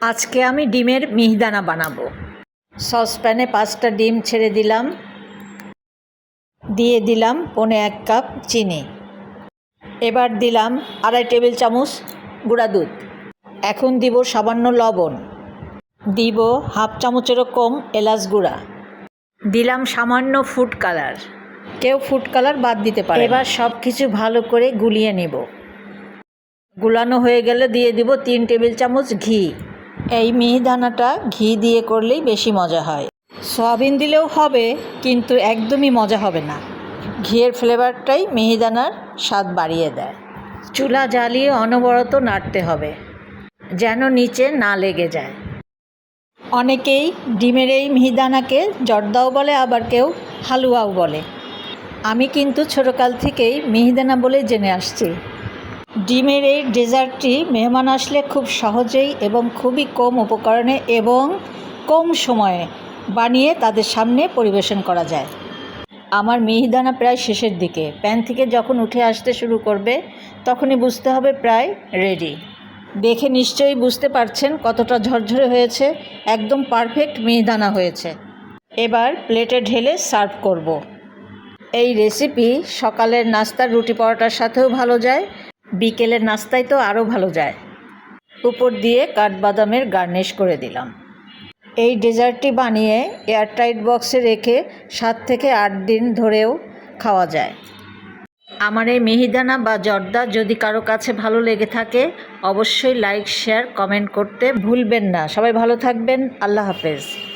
আজকে আমি ডিমের মিহিদানা বানাবো। সসপ্যানে পাঁচটা ডিম ছেড়ে দিলাম। দিয়ে দিলাম পনে এক কাপ চিনি। এবার দিলাম আড়াই টেবিল চামচ গুঁড়া দুধ। এখন দিব সামান্য লবণ। দিব হাফ চামচেরও কম এলাচ গুঁড়া। দিলাম সামান্য ফুড কালার। কেউ ফুড কালার বাদ দিতে পারে এবার সব কিছু ভালো করে গুলিয়ে নেব। গুলানো হয়ে গেলে দিয়ে দিব তিন টেবিল চামচ ঘি। এই মিহিদানাটা ঘি দিয়ে করলেই বেশি মজা হয়। সয়াবিন দিলেও হবে কিন্তু একদমই মজা হবে না। ঘিয়ের ফ্লেভারটাই মিহিদানার স্বাদ বাড়িয়ে দেয়। চুলা জ্বালিয়ে অনবরত নাড়তে হবে যেন নিচে না লেগে যায়। অনেকেই ডিমের এই মিহিদানাকে জর্দাও বলে আবার কেউ হালুয়াও বলে। আমি কিন্তু ছোটোকাল থেকেই মিহিদানা বলে জেনে আসছি। ডিমের এই ডেজার্টটি মেহমান আসলে খুব সহজেই এবং খুবই কম উপকরণে এবং কম সময়ে বানিয়ে তাদের সামনে পরিবেশন করা যায়। আমার মিহিদানা প্রায় শেষের দিকে। প্যান থেকে যখন উঠে আসতে শুরু করবে, তখনই বুঝতে হবে প্রায় রেডি। দেখে নিশ্চয়ই বুঝতে পারছেন কতটা ঝরঝরে হয়েছে। একদম পারফেক্ট মিহিদানা হয়েছে। এবার প্লেটে ঢেলে সার্ভ করব। এই রেসিপি সকালের নাস্তার রুটি পরোটার সাথেও ভালো যায় বিকেলের নাস্তায় তো আরও ভালো যায়। উপর দিয়ে কাঠবাদামের গার্নিশ করে দিলাম। এই ডেজার্টটি বানিয়ে এয়ারটাইট বক্সে রেখে সাত থেকে আট দিন ধরেও খাওয়া যায়। আমার এই মিহিদানা বা জর্দা যদি কারও কাছে ভালো লেগে থাকে, অবশ্যই লাইক, শেয়ার, কমেন্ট করতে ভুলবেন না। সবাই ভালো থাকবেন। আল্লাহ হাফেজ।